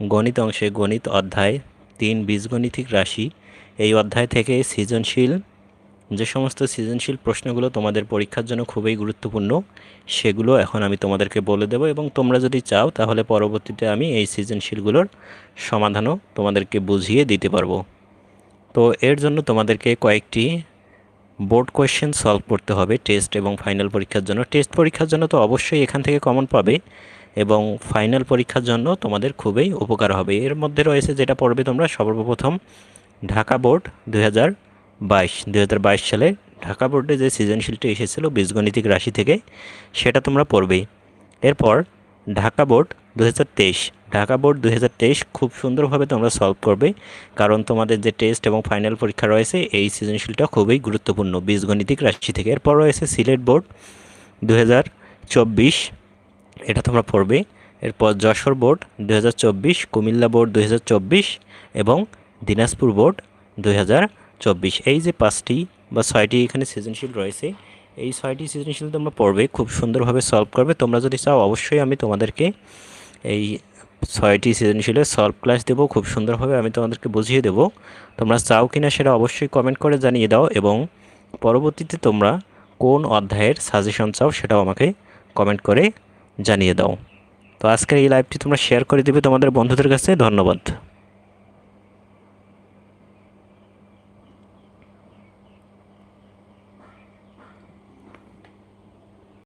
গণিত অংশে গণিত অধ্যায় তিন বীজগণিতিক রাশি। এই অধ্যায় থেকে সৃজনশীল, যে সমস্ত সৃজনশীল প্রশ্নগুলো তোমাদের পরীক্ষার জন্য খুবই গুরুত্বপূর্ণ, সেগুলো এখন আমি তোমাদেরকে বলে দেবো এবং তোমরা যদি চাও তাহলে পরবর্তীতে আমি এই সৃজনশীলগুলোর সমাধানও তোমাদেরকে বুঝিয়ে দিতে পারব। তো এর জন্য তোমাদেরকে কয়েকটি বোর্ড কোয়েশ্চেন সলভ করতে হবে, টেস্ট এবং ফাইনাল পরীক্ষার জন্য। টেস্ট পরীক্ষার জন্য তো অবশ্যই এখান থেকে কমন পাবে। এবং ফাইনাল পরীক্ষার জন্য তোমাদের খুবই উপকার হবে। এর মধ্যে রয়েছে যেটা পড়বে তোমরা, সর্বপ্রথম ঢাকা বোর্ড দু হাজার বাইশ, দুই হাজার বাইশ সালে ঢাকা বোর্ডে যে সৃজনশীলটি এসেছিল বীজগণিতিক রাশি থেকে, সেটা তোমরা পড়বে। এরপর ঢাকা বোর্ড দু হাজার তেইশ, ঢাকা বোর্ড দু হাজার তেইশ খুব সুন্দরভাবে তোমরা সলভ করবে, কারণ তোমাদের যে টেস্ট এবং ফাইনাল পরীক্ষা রয়েছে, এই সৃজনশীলটা খুবই গুরুত্বপূর্ণ বীজগণিতিক রাশি থেকে। এরপর রয়েছে সিলেট বোর্ড দু হাজার চব্বিশ এটা তোমরা পড়বে। এরপর যশোর বোর্ড দু হাজার চব্বিশ, কুমিল্লা বোর্ড দু হাজার চব্বিশ এবং দিনাজপুর বোর্ড দু হাজার চব্বিশ। এই যে পাঁচটি বা ছয়টি এখানে সৃজনশীল রয়েছে, এই ছয়টি সৃজনশীল তোমরা পড়বে, খুব সুন্দরভাবে সলভ করবে। তোমরা যদি চাও, অবশ্যই আমি তোমাদেরকে এই ছয়টি সৃজনশীলের সলভ ক্লাস দেবো, খুব সুন্দরভাবে আমি তোমাদেরকে বুঝিয়ে দেবো। তোমরা চাও কিনা সেটা অবশ্যই কমেন্ট করে জানিয়ে দাও এবং পরবর্তীতে তোমরা কোন অধ্যায়ের সাজেশন চাও সেটাও আমাকে কমেন্ট করে জানিয়ে দাও। তো আজকের এই লাইভটি তোমরা শেয়ার করে দিবে তোমাদের বন্ধুদের কাছে। ধন্যবাদ।